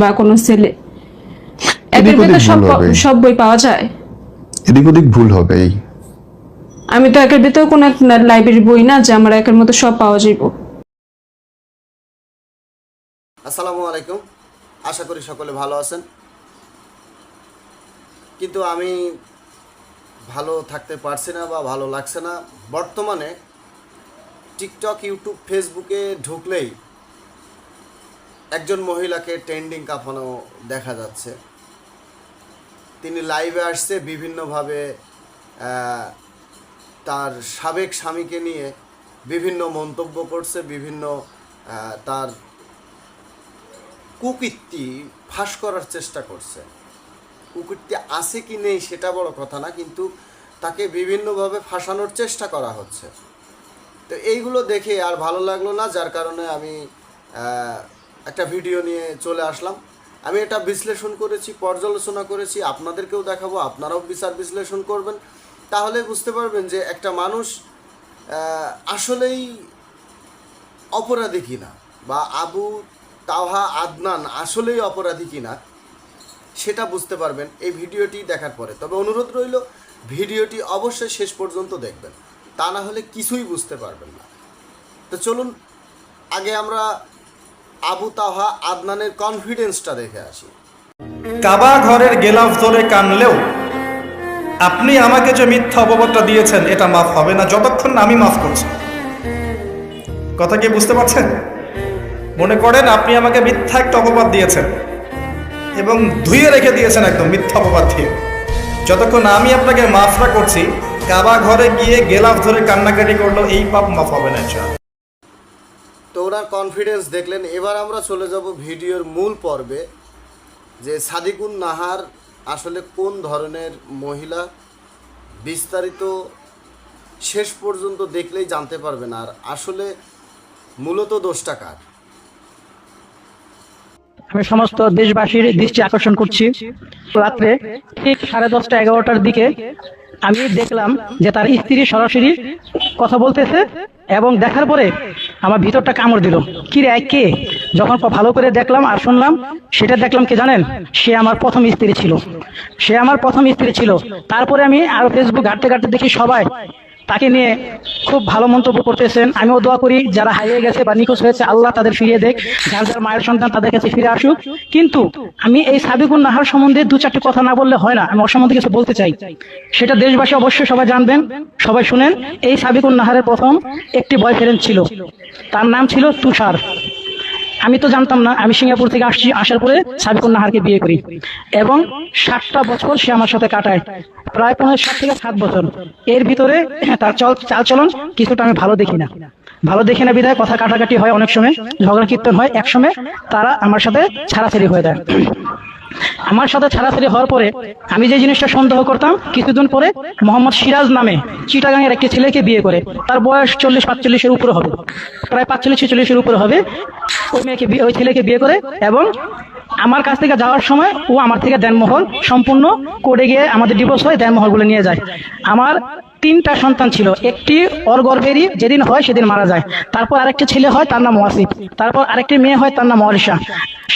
বা কোনো ছেলে। একের ভিতর সব সব বই পাওয়া যায়। এদিক ওদিক ভুল হবে আমি তো একের ভিতর কোনো এক লাইব্রেরি বই না যে আমার একের মতো সব পাওয়া যাইব। আসসালামু আলাইকুম। আশা করি সকলে ভালো আছেন। কিন্তু আমি ভালো থাকতে পারছি না বা ভালো লাগছে না। বর্তমানে টিকটক ইউটিউব ফেসবুকে ঢুকলেই একজন মহিলাকে ট্রেন্ডিং কাঁপানো দেখা যাচ্ছে। তিনি লাইভে আসছে বিভিন্নভাবে তার সাবেক স্বামীকে নিয়ে বিভিন্ন মন্তব্য করছে, বিভিন্ন তার কুকীর্তি ফাঁস করার চেষ্টা করছে। কুকীর্তি আছে কি নেই সেটা বড় কথা না, কিন্তু তাকে বিভিন্নভাবে ফাঁসানোর চেষ্টা করা হচ্ছে। তো এইগুলো দেখে আর ভালো লাগল না, যার কারণে আমি একটা ভিডিও নিয়ে চলে আসলাম। আমি এটা বিশ্লেষণ করেছি, পর্যালোচনা করেছি, আপনাদেরকেও দেখাবো, আপনারাও বিচার বিশ্লেষণ করবেন। তাহলে বুঝতে পারবেন যে একটা মানুষ আসলেই অপরাধী কিনা, বা আবু তাওহা আদনান আসলেই অপরাধী কিনা, সেটা বুঝতে পারবেন এই ভিডিওটি দেখার পরে। তবে অনুরোধ রইল, ভিডিওটি অবশ্যই শেষ পর্যন্ত দেখবেন, তা না হলে কিছুই বুঝতে পারবেন না। তো চলুন, আগে আমরা আবু তাহা আদনানের কনফিডেন্সটা দেখে আসি। কাবা ঘরের গেলাফ ধরে কানলেও, আপনি আমাকে যে মিথ্যা অপবাদটা দিয়েছেন, এটা মাফ হবে না, যতক্ষণ আমি মাফ করছি। কথা কি বুঝতে পারছেন? মনে করেন আপনি আমাকে মিথ্যা একটা অপবাদ দিয়েছেন, এবং ধুয়ে রেখে দিয়েছেন একদম মিথ্যা অপবাদ দিয়ে। যতক্ষণ আমি আপনাকে মাফরা করছি কাবা ঘরে গিয়ে গেলাফ ধরে কান্নাকাটি করল এই পাপ মাফ হবে না ওনার কনফিডেন্স দেখলেন, এবার আমরা চলে যাব ভিডিওর মূল পর্বে, যে সাদিকুন নাহার আসলে কোন ধরনের মহিলা, বিস্তারিত শেষ পর্যন্ত দেখলেই জানতে পারবেন, আর আসলে মূলত দোষটা কার? আমি সমস্ত দেশবাসীর দৃষ্টি আকর্ষণ করছি। রাত্রে ঠিক সাড়ে দশটা এগারোটার দিকে আমি দেখলাম যে তার স্ত্রী সরাসরি কথা বলতেছে এবং দেখার পরে আমার ভিতরটা কামড় দিল। কি রে কে? যখন ভালো করে দেখলাম আর শুনলাম, সেটা দেখলাম কে জানেন? সে আমার প্রথম স্ত্রী ছিল। সে আমার প্রথম স্ত্রী ছিল। তারপরে আমি আরও ফেসবুক ঘাটতে ঘাটতে দেখি সবাই তাকে নিয়ে খুব ভালো মন্তব্য করতেছেন। আমিও দোয়া করি, যারা হারিয়ে গেছে বা নিখোঁজ হয়েছে, আল্লাহ তাদের ফিরিয়ে দেখ, যার যার মায়ের সন্তান তাদের কাছে ফিরে আসুক। কিন্তু আমি এই সাবিকুন নাহার সম্বন্ধে দু চারটি কথা না বললে হয় না, আমি ওর সম্বন্ধে কিছু বলতে চাই। সেটা দেশবাসী অবশ্যই সবাই জানবেন, সবাই শুনেন। এই সাবিকুন নাহারের প্রথম একটি বয়ফ্রেন্ড ছিল। তার নাম ছিল তুষার। আমি তো জানতাম না, আমি সিঙ্গাপুর থেকে আসছি, আসার পরে সাবিকুর নাহারকে বিয়ে করি। এবং ষাটটা বছর সে আমার সাথে কাটায়। প্রায় পনেরো সাত থেকে সাত বছর। এর ভিতরে তার চল চালচলন কিছুটা আমি ভালো দেখি না। ভালো দেখি না বিধায় কথা কাটাকাটি হয় অনেক সময়, ঝগড়া কীর্তন হয়। এক সময় তারা আমার সাথে ছাড়াছাড়ি হয়ে যায়। আমার সাথে ছাড়াছাড়ি হওয়ার পরে আমি যে জিনিসটা সন্দেহ করতাম, কিছুদিন পরে মোহাম্মদ সিরাজ নামে চিটাগাং এর একটি ছেলেকে বিয়ে করে। তার বয়স চল্লিশ পাঁচচল্লিশের উপরে হবে। প্রায় পাঁচচল্লিশ ছেচল্লিশের উপরে হবে। ওই মেয়েকে ওই ছেলেকে বিয়ে করে এবং আমার কাছ থেকে যাওয়ার সময় ও আমার থেকে দেনমোহর সম্পূর্ণ করে গিয়ে আমাদের ডিভোর্স হয় দেনমোহরগুলো নিয়ে যায়। আমার তিনটা সন্তান ছিল। একটি ওর যেদিন হয় সেদিন মারা যায়। তারপর আরেকটি ছেলে হয়, তার নাম ওয়াসিফ। তারপর আরেকটি মেয়ে হয়, তার নাম অরিশা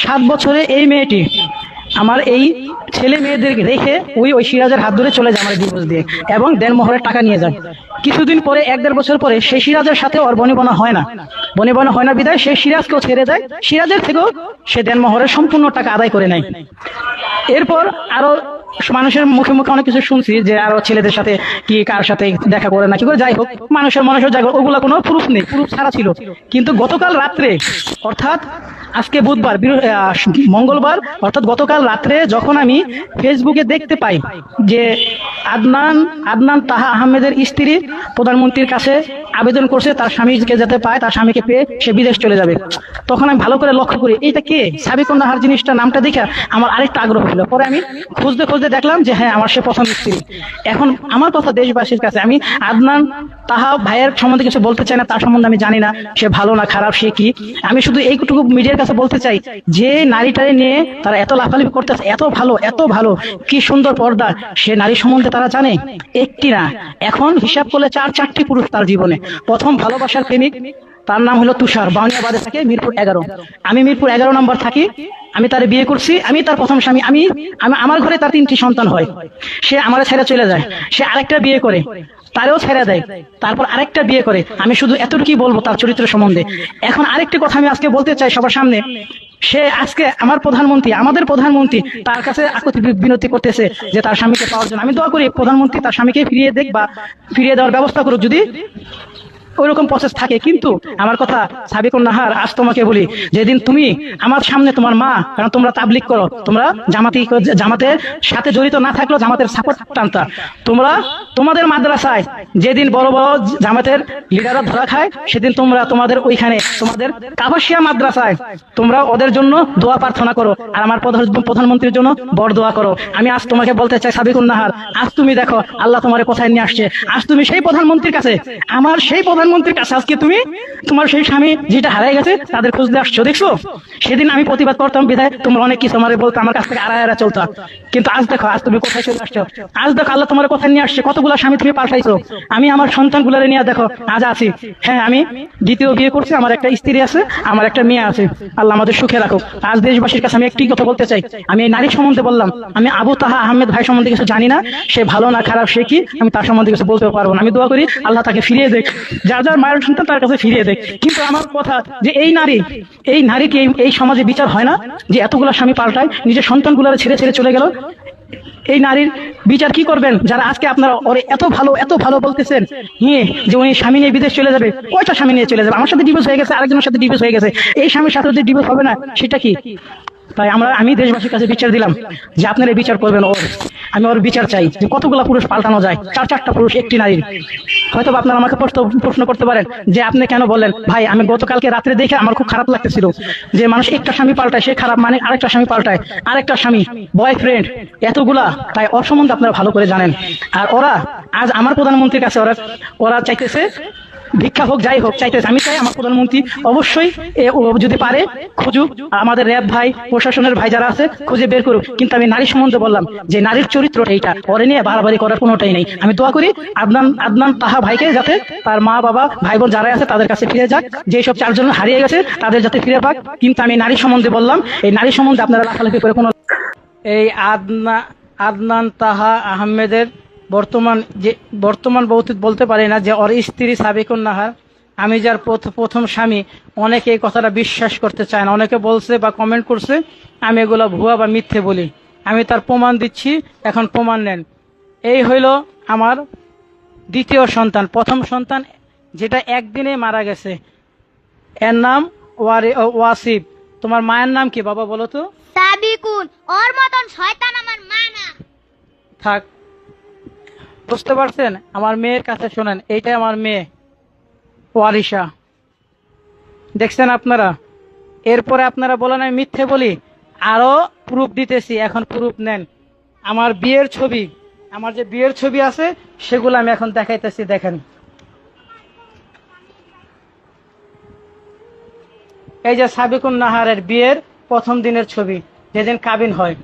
সাত বছরে এই মেয়েটি আমার এই ছেলে মেয়েদের রেখে ওই ওই সিরাজের হাত ধরে চলে যায় আমার ডিভোর্স দিয়ে এবং দেড়মোহরের টাকা নিয়ে যায়। কিছুদিন পরে, এক দেড় বছর পরে, সেই সিরাজের সাথে ওর বনিবনা হয় না। বনিবনা হয় না বিদায়, সেই সিরাজকেও ছেড়ে দেয় সিরাজের থেকেও সে দেনমোহরের সম্পূর্ণ টাকা আদায় করে নেয়। এরপর আরও মানুষের মুখে মুখে অনেক কিছু শুনছি যে আরও ছেলেদের সাথে কি কার সাথে দেখা করে না, কি করে, যাই হোক, মানুষের মানুষের জায়গা ওগুলা কোনো প্রুফ নেই প্রুফ ছাড়া ছিল। কিন্তু গতকাল রাত্রে, অর্থাৎ আজকে বুধবার মঙ্গলবার, অর্থাৎ গতকাল রাত্রে যখন আমি ফেসবুকে দেখতে পাই যে আদনান আদনান তাহা আহমেদের স্ত্রী প্রধানমন্ত্রীর কাছে আবেদন করছে, তার স্বামীকে যাতে পায়, তার স্বামীকে পেয়ে সে বিদেশ চলে যাবে। তখন আমি ভালো করে লক্ষ্য করি, এইটা কে? নাহার জিনিসটা নামটা দেখে আমার আরেকটা আগ্রহ হলো। পরে আমি খুঁজতে খুঁজতে দেখলাম যে হ্যাঁ আমার সে প্রথম স্ত্রী। এখন আমার কথা দেশবাসীর কাছে আমি আদনান তাহা ভাইয়ের সম্বন্ধে কিছু বলতে চাই না, তার সম্বন্ধে আমি জানি না, সে ভালো না, খারাপ, সে কি? আমি শুধু এইটুকু মিডিয়ার কাছে বলতে চাই, যে নারীটারে নিয়ে তারা এত লাফালাফি করতেছে, এত ভালো এত ভালো, কি সুন্দর পর্দা, সে নারী সম্বন্ধে তারা জানে? একটি না। এখন হিসাব করলে চার, চারটি পুরুষ তার জীবনে। প্রথম ভালোবাসার প্রেমিক, তার নাম হলো তুষার বাউনিয়াবাদে থাকে মিরপুর এগারো। আমি মিরপুর এগারো নম্বর থাকি, আমি তার বিয়ে করছি, আমি তার প্রথম স্বামী, আমি, আমি- আমার ঘরে তার তিনটি সন্তান হয়। সে আমার ছেড়ে চলে যায়, সে আরেকটা বিয়ে করে, তারেও ছেড়ে দেয়, তারপর আরেকটা বিয়ে করে। আমি শুধু এতটুকুই বলব তার চরিত্র সম্বন্ধে। এখন আরেকটি কথা আমি আজকে বলতে চাই সবার সামনে। সে আজকে আমার প্রধানমন্ত্রী, আমাদের প্রধানমন্ত্রী তার কাছে বিনতি করতেছে যে তার স্বামীকে পাওয়ার জন্য। আমি দোয়া করি প্রধানমন্ত্রী তার স্বামীকে ফিরিয়ে দেখ বা ফিরিয়ে দেওয়ার ব্যবস্থা করুক যদি। ওইরকম প্রসেস থাকে। কিন্তু আমার কথা সাবিকুন নাহার, আজ তোমাকে বলি, যেদিন তুমি আমার সামনে তোমার মা, কারণ তোমরা তাবলিক করো, তোমরা জামাতি জামাতের সাথে জড়িত না থাকলেও জামাতের সাপোর্ট টানতা। তোমরা তোমাদের মাদ্রাসায় যেদিন বড় বড় জামাতের লিডাররা ধরা খায়, সেদিন তোমরা তোমাদের ওইখানে, তোমাদের কাবাসিয়া মাদ্রাসায় তোমরা ওদের জন্য দোয়া প্রার্থনা করো। আর আমার প্রধানমন্ত্রীর জন্য বড় দোয়া করো। আমি আজ তোমাকে বলতে চাই সাবিকুন নাহার আজ তুমি দেখো, আল্লাহ তোমার কোথায় নিয়ে আসছে। আজ তুমি সেই প্রধানমন্ত্রীর কাছে, আমার সেই প্রধানমন্ত্রীর কাছে আজকে তুমি তোমার সেই স্বামী যেটা হারাই গেছে, তাদের খুঁজতে আসছো, দেখছ? সেদিন আমি প্রতিবাদ করতাম, বিধায় তোমরা অনেক কিছু আমার বলতো আমার কাছ থেকে আড়াই আড়া চলতো। কিন্তু আজ দেখো, আজ তুমি কোথায় চলে আসছো? আজ দেখো, আল্লাহ তোমার কোথায় নিয়ে আসছে? কতগুলো স্বামী তুমি পাল্টাইছো। আমি আমার সন্তানগুলোরে নিয়ে দেখো, আজ আছি। হ্যাঁ আমি দ্বিতীয় বিয়ে করছি, আমার একটা স্ত্রী আছে, আমার একটা মেয়ে আছে। আল্লাহ আমাদের সুখে রাখুক। আজ দেশবাসীর কাছে আমি একটি কথা বলতে চাই। আমি এই নারী সম্বন্ধে বললাম, আমি আবু তাহা আহমেদ ভাই সম্বন্ধে কিছু জানি না, সে ভালো না খারাপ, সে কি? আমি তার সম্বন্ধে কিছু বলতে পারব না। আমি দোয়া করি, আল্লাহ তাকে ফিরিয়ে দেখ। যার যার মায়ের সন্তান, তার কাছে ফিরিয়ে দেখ। কিন্তু আমার কথা যে এই নারী, এই নারীকে এই- সমাজে বিচার হয় না? যে এতগুলো স্বামী পাল্টায়, নিজের সন্তানগুলো ছেড়ে ছেড়ে চলে গেল? এই নারীর বিচার কি করবেন? যারা আজকে আপনারা ওরে এত ভালো এত ভালো বলতেছেন, নিয়ে যে উনি স্বামী নিয়ে বিদেশ চলে যাবে, কয়টা স্বামী নিয়ে চলে যাবে? আমার সাথে ডিভোর্স হয়ে গেছে, আরেকজনের সাথে ডিভোর্স হয়ে গেছে। এই স্বামীর সাথে যদি ডিভোর্স হবে না, সেটা কি? তাই আমরা, আমি দেশবাসীর কাছে বিচার দিলাম যে আপনারা বিচার করবেন ওর। আমি ওর বিচার চাই যে কতগুলো পুরুষ পাল্টানো যায়? চার, চারটা পুরুষ, একটি নারীর। হয়তো আপনার আমাকে প্রশ্ন প্রশ্ন করতে পারেন যে আপনি কেন বলেন? ভাই, আমি গতকালকে রাত্রে দেখে আমার খুব খারাপ লাগতেছিল যে মানুষ একটা স্বামী পাল্টায়, সে খারাপ মানে আরেকটা স্বামী পাল্টায়। আরেকটা স্বামী বয়ফ্রেন্ড এতগুলা, তাই ওর আপনারা ভালো করে জানেন। আর ওরা, আজ আমার প্রধানমন্ত্রীর কাছে ওরা ওরা চাইতেছে ভিক্ষা হোক, যাই হোক চাইতেছে আমি চাই আমার প্রধানমন্ত্রী অবশ্যই যদি পারে, খুঁজুক। আমাদের র্যাব ভাই, প্রশাসনের ভাই যারা আছে, খুঁজে বের করুক। কিন্তু আমি নারী সম্বন্ধে বললাম যে নারীর চরিত্র এইটা। ওরে নিয়ে বাড়াবাড়ি করার কোনোটাই নেই। আমি দোয়া করি আদনান আদনান তাহা ভাইকে যাতে তার মা, বাবা ভাই বোন যারা আছে তাদের কাছে ফিরে যাক। যেসব চারজন হারিয়ে গেছে, তাদের যাতে ফিরে পাক। কিন্তু আমি নারী সম্বন্ধে বললাম, এই নারী সম্বন্ধে আপনারা লাফালাফি করে কোনো এই আদনা, আদনান তাহা আহমেদের বর্তমান যে বর্তমান বলতে বলতে পারি না যে ওর স্ত্রী সাবিকুন নাহার আমি যার প্রথ- প্রথম স্বামী অনেকে এই কথাটা বিশ্বাস করতে চায় না। অনেকে বলছে বা কমেন্ট করছে আমি এগুলো ভুয়া বা মিথ্যে বলি। আমি তার প্রমাণ দিচ্ছি এখন প্রমাণ নেন। এই হইল আমার দ্বিতীয় সন্তান। প্রথম সন্তান যেটা একদিনে মারা গেছে। এর নাম ওয়ারি ও ওয়াসিব। তোমার মায়ের নাম কি বাবা বলো তো? সাবিকুন ওর মতন শয়তান আমার মা না। থাক। বুঝতে পারছেন? আমার মেয়ের কাছে শোনেন, এইটাই আমার মেয়ে, ওয়ারিশা। দেখছেন আপনারা? এরপরে আপনারা বলেন, আমি মিথ্যে বলি। আরও প্রুফ দিতেছি, এখন প্রুফ নেন। আমার বিয়ের ছবি, আমার যে বিয়ের ছবি আছে, সেগুলো আমি এখন দেখাইতেছি, দেখেন। এই যে সাবিকুন নাহারের বিয়ের প্রথম দিনের ছবি, যেদিন কাবিন হয়।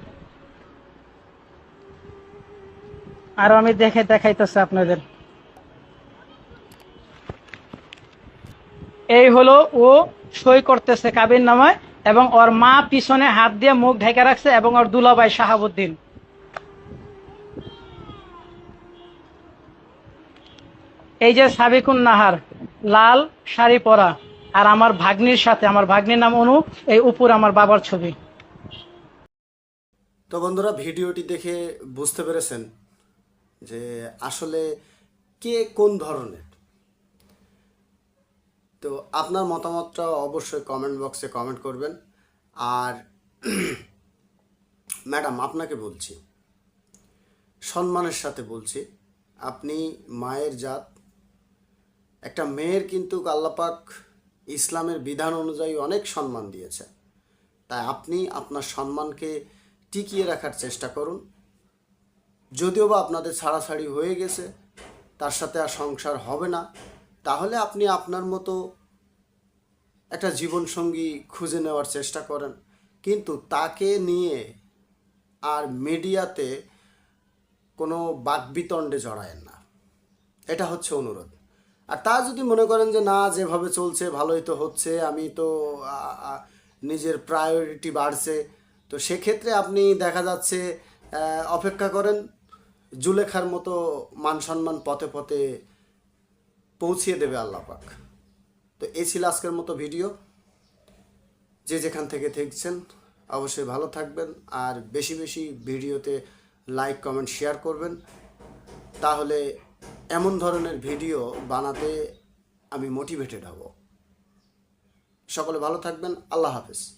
আর আমি দেখে দেখাইতেছি আপনাদের। এই হলো ও সই করতেছে কাবির নামায় এবং ওর মা পিছনে হাত দিয়ে মুখ ঢেকে রাখছে এবং ওর দুলাভাই শাহাবুদ্দিন। এই যে সাবিকুন নাহার, লাল শাড়ি পরা আর আমার ভাগ্নির সাথে, আমার ভাগ্নির নাম অনু, এই উপর আমার বাবার ছবি। তো বন্ধুরা, ভিডিওটি দেখে বুঝতে পেরেছেন যে আসলে কে কোন ধরনের? তো আপনার মতামতটা অবশ্যই কমেন্ট বক্সে কমেন্ট করবেন। আর ম্যাডাম আপনাকে বলছি, সম্মানের সাথে বলছি, আপনি মায়ের জাত, একটা মেয়ের কিন্তু আল্লাপাক ইসলামের বিধান অনুযায়ী অনেক সম্মান দিয়েছে। তাই আপনি আপনার সম্মানকে টিকিয়ে রাখার চেষ্টা করুন। যদিও বা আপনাদের ছাড়াছাড়ি হয়ে গেছে, তার সাথে আর সংসার হবে না, তাহলে আপনি আপনার মতো একটা জীবনসঙ্গী খুঁজে নেওয়ার চেষ্টা করেন। কিন্তু তাকে নিয়ে আর মিডিয়াতে কোনো বাকবিতণ্ডে জড়ায়েন না। এটা হচ্ছে অনুরোধ। আর তা যদি মনে করেন যে না, যেভাবে চলছে, ভালোই তো হচ্ছে, আমি তো নিজের প্রায়োরিটি বাড়ছে, তো সেক্ষেত্রে আপনি দেখা যাচ্ছে অপেক্ষা করেন জুলেখার মতো মান সম্মান পথে পথে পৌঁছিয়ে দেবে আল্লাহ পাক। তো এই ছিল আজকের মতো ভিডিও। যে যেখান থেকে দেখছেন, অবশ্যই ভালো থাকবেন আর বেশি বেশি ভিডিওতে লাইক কমেন্ট শেয়ার করবেন। তাহলে এমন ধরনের ভিডিও বানাতে আমি মোটিভেটেড হব। সকলে ভালো থাকবেন, আল্লাহ হাফেজ।